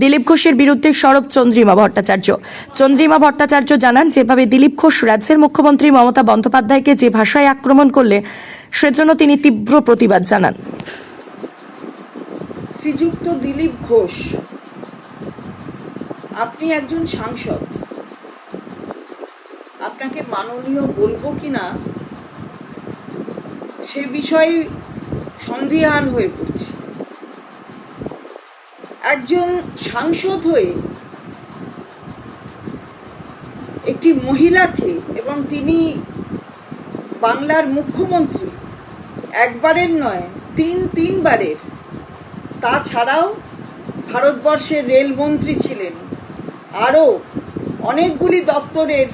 দিলীপ ঘোষের বিরুদ্ধে সরব চন্দ্রিমা ভট্টাচার্য। চন্দ্রিমা ভট্টাচার্য জানান, যেভাবে দিলীপ ঘোষ রাজ্যের মুখ্যমন্ত্রী মমতা বন্দ্যোপাধ্যায়কে যে ভাষায় আক্রমণ করলে, সেজন্য তিনি তীব্র প্রতিবাদ জানান। শ্রীযুক্ত দিলীপ ঘোষ, আপনি একজন সাংসদ। আপনাকে মাননীয় বলব কিনা, সে বিষয়ে সন্দিহান হয়ে পড়ছি। একজন সাংসদ হয়ে একটি মহিলাকে এবং তিনি বাংলার মুখ্যমন্ত্রী একবারের নয়, তিন তিনবারের, তাছাড়াও ভারতবর্ষের রেলমন্ত্রী ছিলেন। আরও অনেকগুলি দপ্তরের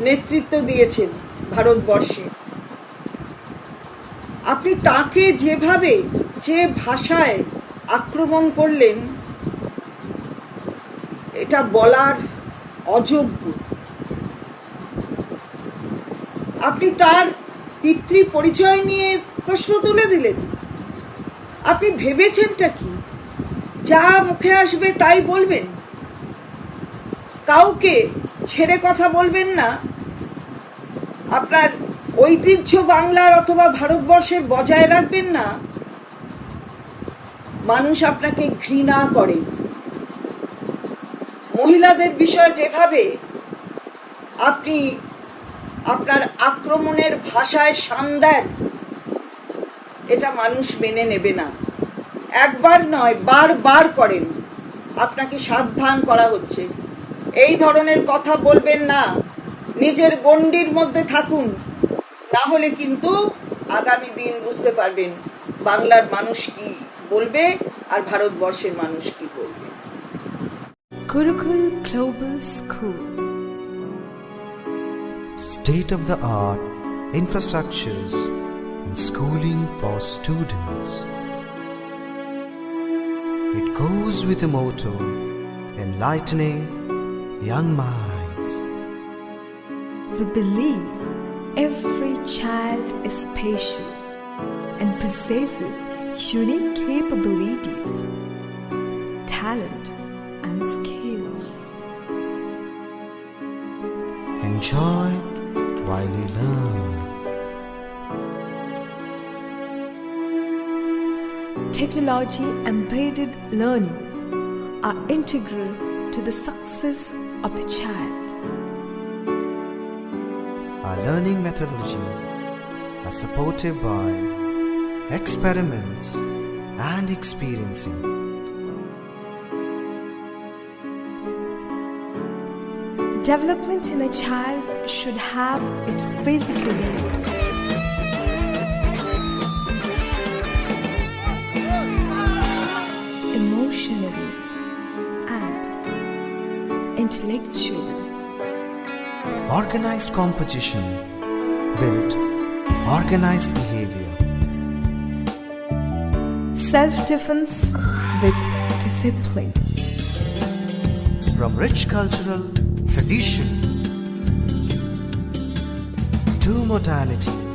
নেতৃত্ব দিয়েছেন ভারতবর্ষে। আপনি তাকে যেভাবে, যে ভাষায় আক্রমণ করলেন, এটা বলার অযোগ্য। আপনি তার পিতৃ পরিচয় নিয়ে প্রশ্ন তুলে দিলেন। আপনি ভেবেছেনটা কি? যা মুখে আসবে তাই বলবেন? কাউকে ছেড়ে কথা বলবেন না? আপনার ঐতিহ্য বাংলার অথবা ভারতবর্ষের বজায় রাখবেন না? মানুষ আপনাকে ঘৃণা করে। মহিলাদের বিষয়ে যেভাবে আপনি আপনার আক্রমণের ভাষায় সান দেন, এটা মানুষ মেনে নেবে না। একবার নয়, বারবার করেন। আপনাকে সাবধান করা হচ্ছে। এই ধরনের কথা বলবেন না। নিজের গণ্ডির মধ্যে থাকুন। না হলে কিন্তু আগামী দিন বুঝতে পারবেন বাংলার মানুষ কি। বলবে আর ভারতবর্ষের মানুষ কি বলবে Gurukul Global School. state of the art infrastructures and schooling for students. It goes with the motto enlightening young minds. We believe every child is special and possesses unique capabilities, talent, and skills. Enjoy while you learn. Technology embedded learning are integral to the success of the child. Our learning methodology are supported by experiments and experiencing. Development in a child should have it physically, emotionally, and intellectually. Organized competition built organized behavior. Self defense with discipline. From rich cultural tradition to modernity,